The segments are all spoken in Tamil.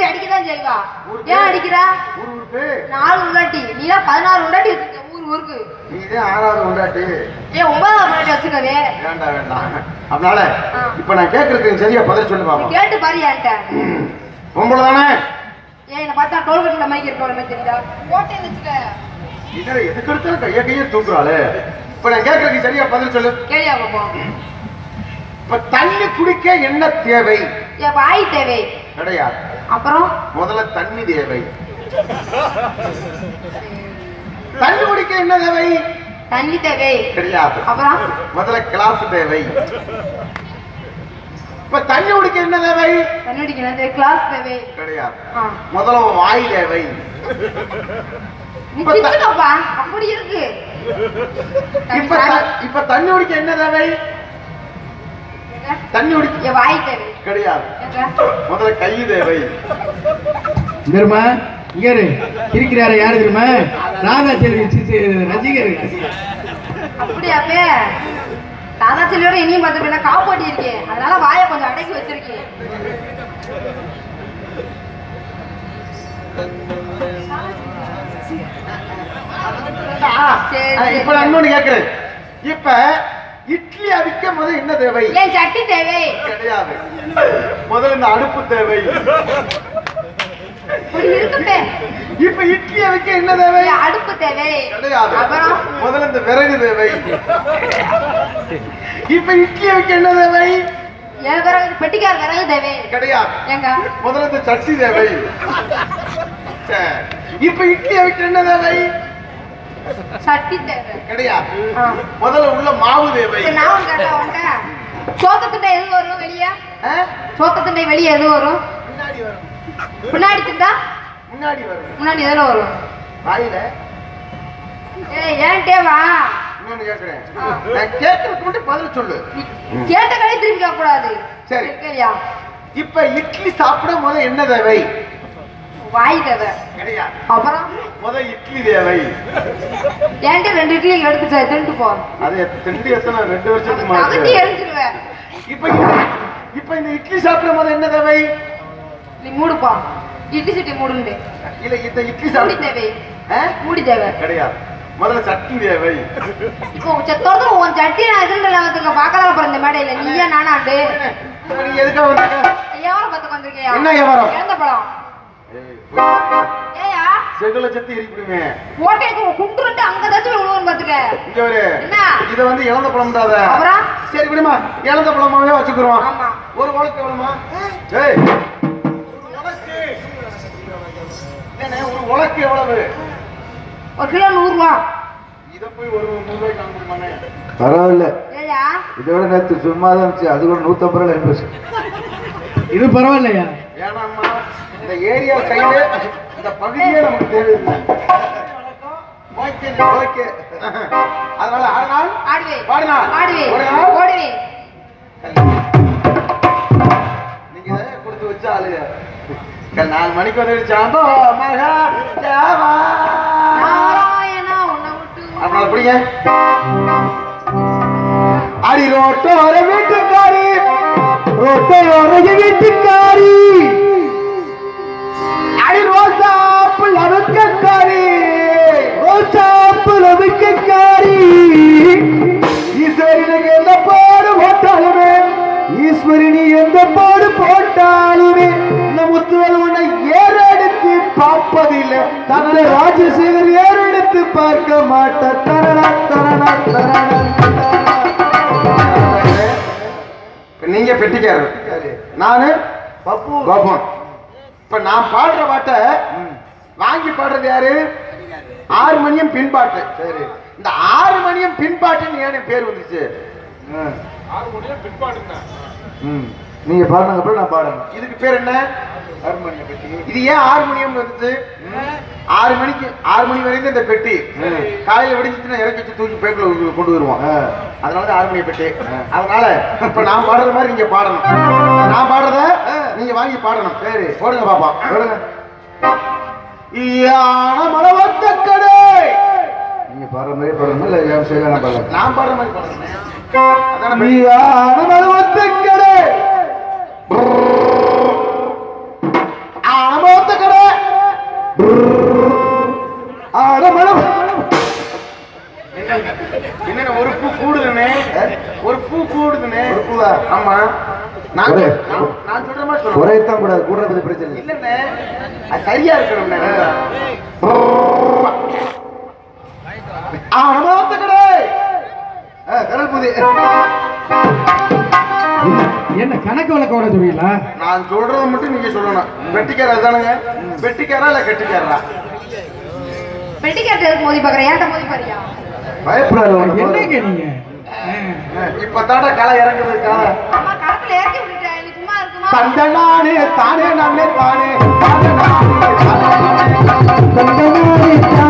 பொண்டாட்டி அடிக்கதான் செய்வா. ஏன் அடிக்கிறா? நாலு உண்டாட்டி நீலாம் பதினாறு உண்டாட்டி வச்சிருக்க. ஊர் ஊருக்கு. நீதான் ஆறாவது உண்டாட்டி ஏன் ஒன்பதாவது உண்டாட்டி வச்சுக்கவே வேண்டாம் வேண்டாம் அதனால. இப்ப நான் கேட்கறதுக்கு சரியா பதில் சொல்லு நீ பாப்போம் கேட்டு பாரு என்கிட்ட. பொம்பளை தானே ஏன் என்னை பார்த்தா டோல்கட்டில் மைக் இருக்கிற மாதிரி தெரியுதா? போட்டேன்னு வச்சுக்க. இதுல எதுக்கு எடுத்தாலும் கைய கைய தூக்குறாளே. இப்ப நான் கேட்கறதுக்கு சரியா பதில் சொல்லு. கேளியா பாப்போம். இப்ப தண்ணி குடிக்க என்ன தேவை? வாய் தேவை. கிடையாது அப்புறம்? முதல்ல தண்ணி தேவை. தண்ணி குடிக்க என்ன தேவை? தண்ணி தேவை. கிடையாது அப்புறம்? முதல்ல கிளாஸ் தேவை. இப்ப தண்ணி குடிக்க என்ன தேவை? தண்ணி குடிக்கிறது கிளாஸ் தேவை? கிடையாது. முதல்ல வாய் தேவை. அப்படி இருக்கு. இப்ப த- இப்ப தண்ணி குடிக்க என்ன தேவை? தண்ணி என் வாய் தேவை கிடையாது? முதல்ல கை தேவை. தெரியுமா இங்க இரு. இருக்கிறாரு யாரு தெரியுமா? ராதா செல்வி சி- ரசிகர் அப்படியாப்பே தாதா செல்வியோட இனியும் பார்த்து நான் காப்பாட்டி இருக்கேன் அதனால வாயை கொஞ்சம் அடக்கி வச்சிருக்கேன். இப்ப நான் இன்னொன்னு கேக்குறேன். இப்ப இட்லி அவிக்க முதல்ல என்ன தேவை? ஏன் சட்டி தேவை. கிடையாது. முதல்ல இந்த அடுப்பு தேவை. இப்ப இட்லி அவிக்க என்ன தேவை? அடுப்பு தேவை. கிடையாது. முதல்ல இந்த விறகு தேவை. இப்ப இட்லி அவிக்க என்ன தேவை? என் விறகு பெட்டிக்கார விறகு தேவை. கிடையாது. ஏங்க முதல்ல இந்த சட்டி தேவை. இப்ப இட்லி அவிக்க என்ன தேவை? சட்டி தேவை. கிடையாது ஆ. முதல்ல உள்ள மாவு தேவை. நான் ஒண்ணு கேட்டா உன்கிட்ட. சோத்தத்துண்டை எது வரும் வெளியே? சோத்தத்துண்டை வெளியே எது வரும்? முன்னாடி வரும். பின்னாடி திண்டா முன்னாடி வரும். முன்னாடி எதுல வரும்? வாயில. ஏய் ஏன்ட்டே வா. இன்னொன்னு கேக்குறேன். நான் கேட்கறதுக்கு மட்டும் பதில் சொல்லு. கேட்ட கடை கேட்க கூடாது சரி. சரியா இப்ப இட்லி சாப்பிட முதல்ல என்ன தேவை? வாய் கிடையாது அப்புறம்? முத இட்லி தேவை. ஏன்ட்ட ரெண்டு இட்லி எடுத்து சார் தின்ட்டு போ. அது திண்டு எத்தனை ரெண்டு வருஷத்துக்கு தகுதி எரிஞ்சிருவேன். இப்ப இப்ப இந்த இட்லி சாப்பிட முதல்ல என்ன தேவை? நீ மூடுப்பா. இட்லி சட்டி மூடுண்டு இல்ல இந்த இட்லி சாப்பிட தேவை? மூடி தேவை. கிடையாது முதல்ல சட்னி தேவை. இப்போ செத்தோட உன் சட்டி நான் எதிர்ல வந்துருக்க பார்க்கலாம் அப்புறம் இந்த மேடையில. நீயா நானாண்டு எதுக்காக வந்திருக்க? எவ்வளவு பார்த்து வந்திருக்கியா? என்ன வியாபாரம்? இறந்த செகுல சத்தி எரிப்பிடுமே. ஓட்டை குண்டுட்டு அங்க ஏதாச்சும் விழுவன் பாத்துக்க. இங்க ஒரு? இத வந்து இழந்த பழம்டாத அப்புறம்? சரி விடுமா இழந்த பழமாவே வச்சுக்கிறோம். ஆமா. ஒரு உலக்கு எவ்வளவுமா ஏய். ஒரு உலக்கு இல்லண்ணே, ஒரு உலக்கு எவ்வளவு? ஒரு கிலோ நூறு ரூபா. இத போய் ஒரு நூறு ரூபாய்க்கு வாங்க பரவாயில்ல. ஏயா இதோட நேற்று சும்மா தான் இருந்துச்சு அது கூட ரூபாய் இருந்துச்சு இது பரவாயில்லையா? வேணாம்மா. இந்த ஏரியா சைடு இந்த பகுதியே நமக்கு தேவையில்லை. Okay okay. அதனால ஆடினால் ஆடுவே பாடினாள். ஆடுவே ஓடினாள். ஓடுவே நீங்க தானே கொடுத்து வச்ச ஆளுங்க. நாலு மணிக்கு வந்து சாம்போ மகா விட்டு அதனால பிடிங்க. அடி ரோட்டோர வீட்டுக்காரி. ரோட்டோர வீட்டுக்காரி. ஈஸ்வரனுக்கு எந்த பாடு போட்டாலுமே ஈஸ்வரினி எந்த பாடு போட்டாலுமே இந்த முத்துவல் உன்னை ஏறெடுத்து பார்ப்பதில்லை. தன்னை ராஜசேகர் ஏறெடுத்து பார்க்க மாட்ட தரணா தரணா நீங்க பெட்டிக்காரர். நானு பப்பு. கோபம். இப்ப நான் பாடுற பாட்டை வாங்கி பாடுறது யாரு? ஆறு மணியும் பின்பாட்டு. சரி. இந்த ஆறு மணியும் பின்பாட்டுன்னு ஏன் பேர் வந்துச்சு? ம். நீங்க பாடுங்க அப்புறம் நான் பாடுங்க இதுக்கு பேர் என்ன? ஹார்மோனியம் பெட்டி இது ஏன் ஆறு மணியம் வந்துச்சு? ஆறு மணிக்கு ஆறு மணி வரைக்கும் இந்த பெட்டி. காலையில விடிஞ்சிச்சுன்னா இறக்கி வச்சு தூக்கி பேக்கில் கொண்டு வருவோம். அதனால தான் ஆறு மணி பெட்டி. அதனால இப்ப நான் பாடுற மாதிரி நீங்க பாடணும். நான் பாடுறத நீங்க வாங்கி பாடணும். சரி. போடுங்க பாப்பா. போடுங்க. யான மலவத்த கடை நீங்க பாடுற மாதிரி பாடணும் இல்லை என் செய்வேன் நான் பாடலாம் நான் பாடுற மாதிரி பாடணும் நீ ஆனமத்துக்கடே ஆனமத்துக்கடே ஆனமளம் ஒரு பூ கூடுதுனே? ஒரு பூ கூடுதுனே? ஒரு ஆமா. நான் நான் சொல்ற மாதிரி ஒரே தான் கூடாது கூடுறது பிரச்சனை இல்லைண்ணே. அது சரியா இருக்கணும்ண்ணே ಆ ಹನುಮಂತ ಕಡೆ என்ன கணக்கு வழக்க விட நான் சொல்றத மட்டும் நீங்க சொல்லணும். வெட்டிக்காரா தானுங்க வெட்டிக்காரா இல்ல கட்டிக்காரா வெட்டிக்காரா மோதி பாக்குறேன் ஏன்டா மோதி பாரியா பயப்படாத என்னங்க நீங்க? இப்ப களை இறங்குது களை தானே நானே தானே. தானே. தானே.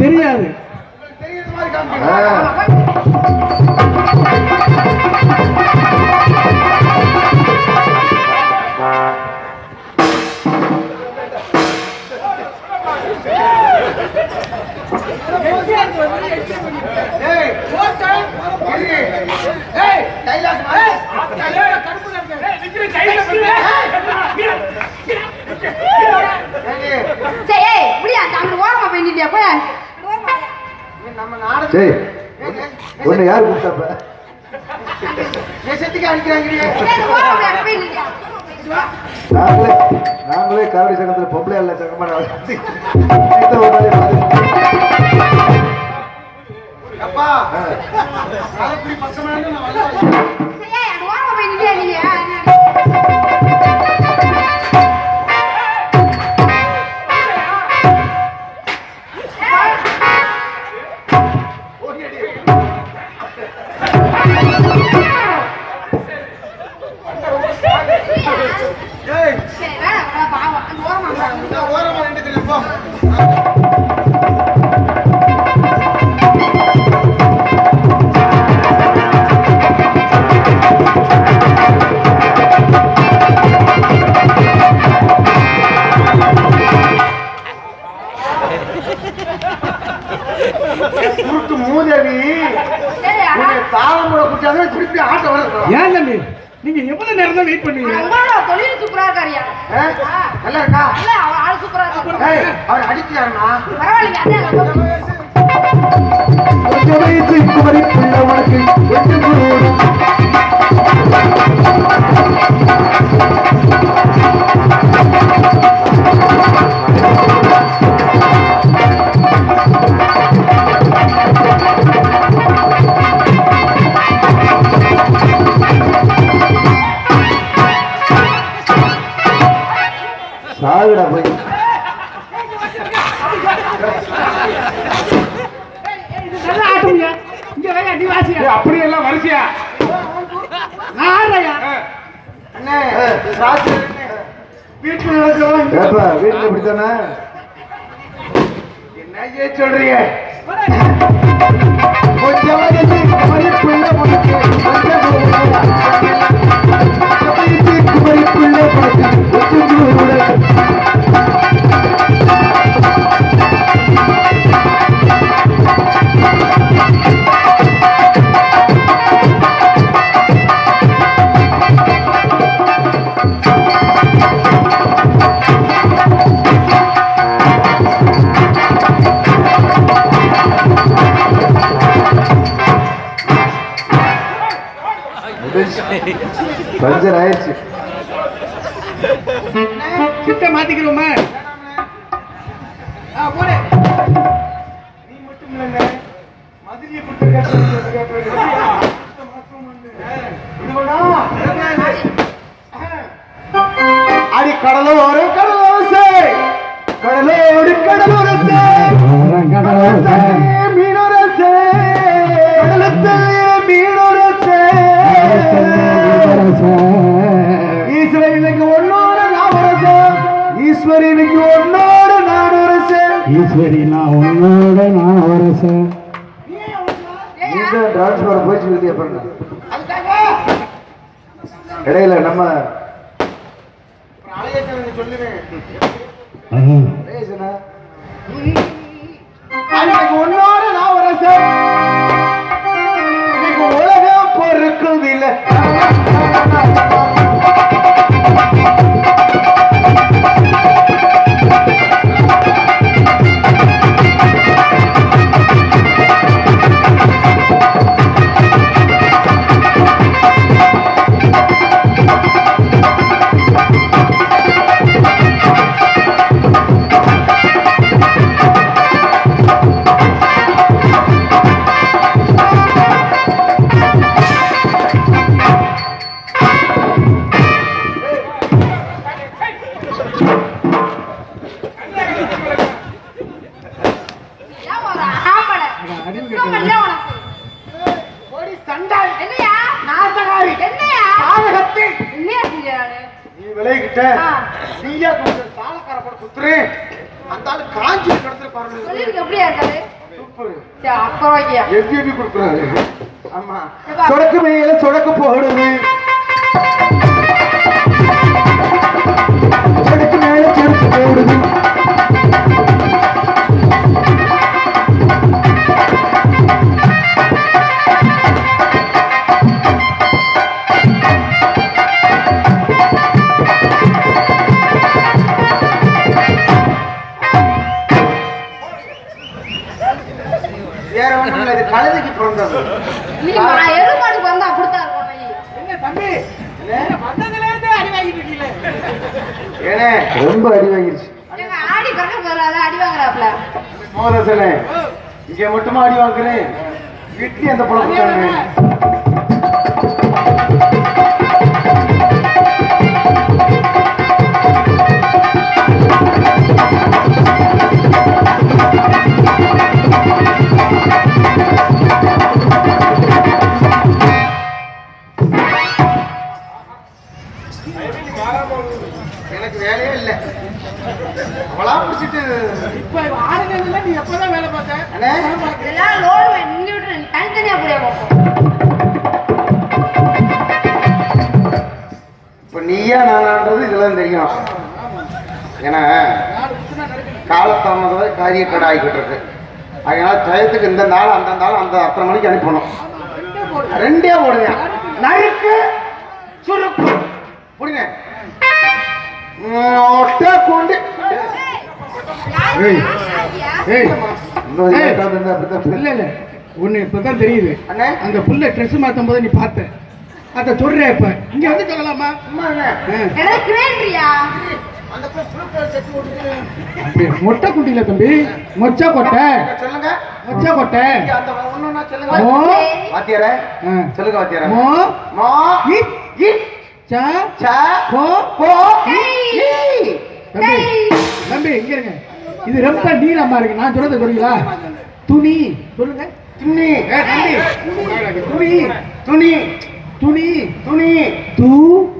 தெரியாது. சரி ஒன்று யார் கூப்பிட்டாப்ப? நாங்களே நாங்களே கரடி சங்கத்தில் பொம்பளை அல்ல சங்கமான அப்பா பச்சமான Bueno, ahora? ராத்திரி எல்லாம் வரிசையா? அண்ணே ராத்திரி வீட்டுல வீட்டுல பிடிச்சானே என்ன சொல்றீங்க? ஆயிடுச்சு. கிட்ட மாத்திக்கிறோமா? நீ மட்டும் இல்லைங்க. மதுரையை கொடுத்து அடி கடலும் ஒரு ஈஸ்வரி நான் உன்னோட நான் வரசேன் நீங்க டிரான்ஸ்பர் போய் சொல்லி அப்புறம் இடையில நம்ம சொல்லுவேன் உன்னோட நான் வரசேன் இன்னைக்கு விளையிட்ட. நீயா கொஞ்சம் சாலக்கார போட குத்துரு அந்த ஆளு காஞ்சி கிடத்துல பாருங்க சொல்லிருக்கு எப்படியா இருக்காரு? சூப்பர் வைக்கியா. எவ்விபி கொடுக்குறாரு ஆமா? சொடக்கு மேல சொடக்கு போடுது சொடக்கு மேல சொடக்கு போடுது ரொம்ப அடி வாங்கிருச்சு. ஆடி பிறக்க போறாத அடி வாங்குறாப்ல. இங்க மட்டுமா அடி வாங்குறேன்? வீட்லயும் அந்த பழக்கம் காலதாமதம் காரிய கடை ஆகிக்கிட்டு இருக்கு அதனால டயத்துக்கு இந்த நாள் அந்த நாள் அந்த அத்தனை மணிக்கு அனுப்பணும். ரெண்டே போடுவேன் நறுக்கு சுருக்கு புரியுங்க ஒட்ட கொண்டு இல்ல இல்ல. ஒண்ணு இப்பதான் தெரியுது. அண்ணே. அந்த புள்ள ட்ரெஸ் மாத்தும் போது நீ பார்த்த. அத சொல்ற இப்ப. இங்க வந்து சொல்லலாமா? அப்படி மொட்டை குட்டியில தம்பி. மொச்ச கொட்டை. சொல்லுங்க. மொச்ச கொட்டை. வாத்தியாரே. சொல்லுங்க வாத்தியாரே. மோ. மா. இ. இ. ச. ச. கோ கோ இ. தம்பி தம்பி இங்க இருங்க. இது ரொம்ப நீளமா இருக்கு. நான் சொல்றது புரியுங்களா துணி. சொல்லுங்க. துணி. துணி. துணி. துணி. துணி. து.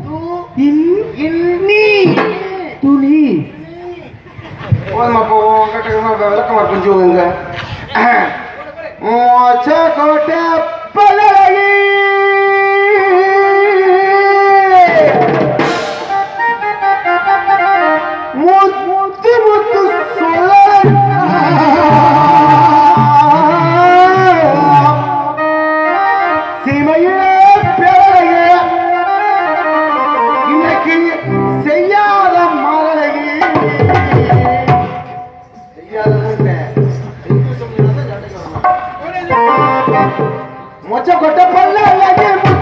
து. இன். இன்னி துணி போதுமா போவோம். உங்ககிட்ட விளக்கமா போங்க மோச்ச கோட்டை பல மொச்ச கொட்ட பல்ல